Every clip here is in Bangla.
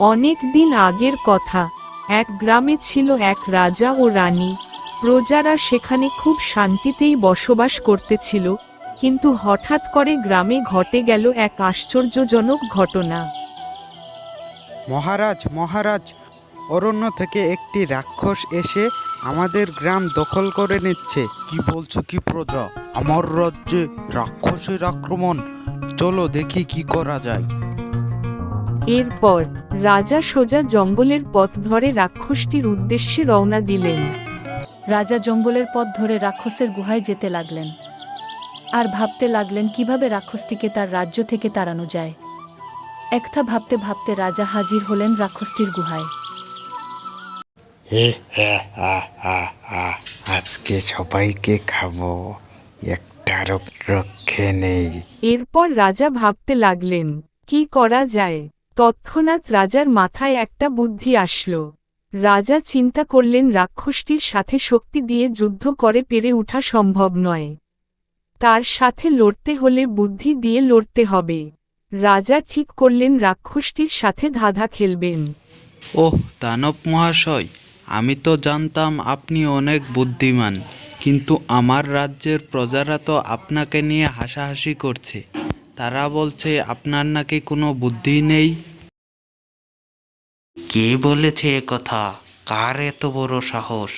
অনেক দিন আগের কথা। এক গ্রামে ছিল এক রাজা ও রানী। প্রজারা সেখানে খুব শান্তিতেই বসবাস করতেছিল কিন্তু হঠাৎ করে গ্রামে ঘটে গেল এক আশ্চর্যজনক ঘটনা। মহারাজ মহারাজ অরণ্য থেকে একটি রাক্ষস এসে আমাদের গ্রাম দখল করে নিচ্ছে। কি বলছো কি প্রজা? আমার রাজ্যে রাক্ষসের আক্রমণ। চলো দেখি কি করা যায়। এরপর রাজা সোজা জঙ্গলের পথ ধরে রাক্ষসটির উদ্দেশ্যে রওনা দিলেন। রাজা জঙ্গলের পথ ধরে রাক্ষসের গুহায় যেতে লাগলেন। আর ভাবতে লাগলেন কীভাবে রাক্ষসটিকে তার রাজ্য থেকে তাড়ানো যায়। একথা ভাবতে ভাবতে রাজা হাজির হলেন রাক্ষসটির গুহায়। হে হা হা হা হা আজকে সবাইকে খাব। একটারও রক্ষে নেই। এরপর রাজা ভাবতে লাগলেন কি করা যায়? তৎক্ষণাৎ রাজার মাথায় একটা বুদ্ধি আসলো। রাজা চিন্তা করলেন, রাক্ষসটির সাথে শক্তি দিয়ে যুদ্ধ করে পেরে ওঠা সম্ভব নয়। তার সাথে লড়তে হলে বুদ্ধি দিয়ে লড়তে হবে। রাজা ঠিক করলেন, রাক্ষসটির সাথে ধাঁধা খেলবেন। ওহ, দানব মহাশয়, আমি তো জানতাম আপনি অনেক বুদ্ধিমান, কিন্তু আমার রাজ্যের প্রজারা তো আপনাকে নিয়ে হাসাহাসি করছে। তারা বলছে, আপনার নাকি কোনো বুদ্ধি নেই? কে বলেছে এ কথা? কার এত বড় সাহস?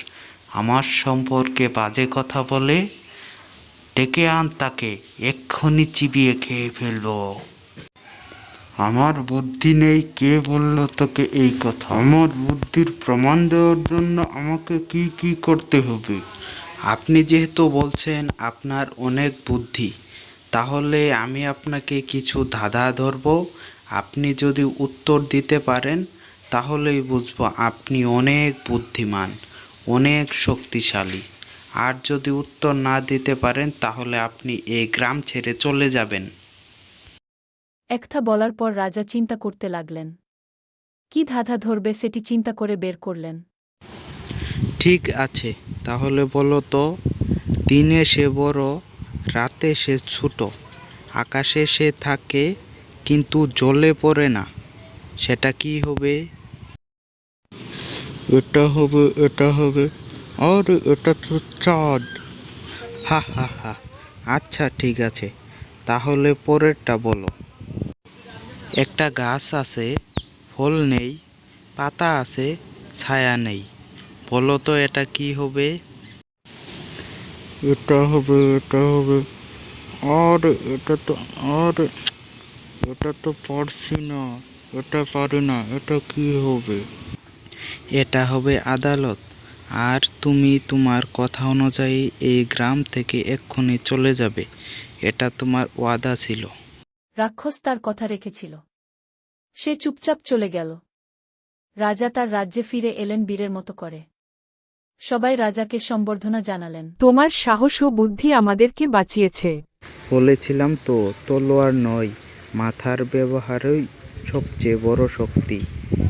আমার সম্পর্কে বাজে কথা বলে? ডেকে আন তাকে, এক্ষুনি চিবিয়ে খেয়ে ফেলব। আমার বুদ্ধি নেই, কে বলল তোকে এই কথা? আমার বুদ্ধির প্রমাণ দেওয়ার জন্য আমাকে কি কি করতে হবে? আপনি যেহেতু বলছেন আপনার অনেক বুদ্ধি, তাহলে আমি আপনাকে কিছু ধাঁধা ধরব। আপনি যদি উত্তর দিতে পারেন তাহলেই বুঝব আপনি অনেক বুদ্ধিমান অনেক শক্তিশালী। আর যদি উত্তর না দিতে পারেন তাহলে আপনি এই গ্রাম ছেড়ে চলে যাবেন। একথা বলার পর রাজা চিন্তা করতে লাগলেন। কি ধাঁধা ধরবে সেটি চিন্তা করে বের করলেন। ঠিক আছে তাহলে বলো তো দিনে সে বড় রাতে সে ছোট আকাশে সে থাকে কিন্তু জলে পড়ে না সেটা কি হবে? এটা হবে এটা হবে, আরে এটা তো চাঁদ। হা হা হা। আচ্ছা ঠিক আছে। তাহলে পরেরটা বলো। একটা গাছ আছে, ফল নেই, পাতা আছে, ছায়া নেই। বলো তো এটা কি হবে? এটা হবে এটা হবে, আর এটা তো, আর এটা তো পারছি না। এটা পারি না, এটা কি হবে? এটা হবে আদালত। আর তুমি তোমার কথা অনুযায়ী এই গ্রাম থেকে এক্ষুনি চলে যাবে। এটা তোমার ওয়াদা ছিল। রাক্ষস তার কথা রেখেছিল। সে চুপচাপ চলে গেল। রাজা তার রাজ্যে ফিরে এলেন বীরের মতো করে। সবাই রাজাকে সম্বর্ধনা জানালেন। তোমার সাহস ও বুদ্ধি আমাদেরকে বাঁচিয়েছে। বলেছিলাম তো তলোয়ার নয় মাথার ব্যবহারই সবচেয়ে বড় শক্তি।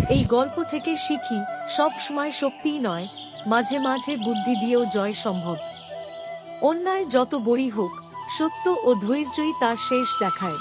এই গল্প থেকে শিখি, সব সময় শক্তিই নয়, মাঝে মাঝে বুদ্ধি দিয়েও জয় সম্ভব। অন্যায় যত বড়ি হোক, সত্য ও ধৈর্যই তার শেষ দেখায়।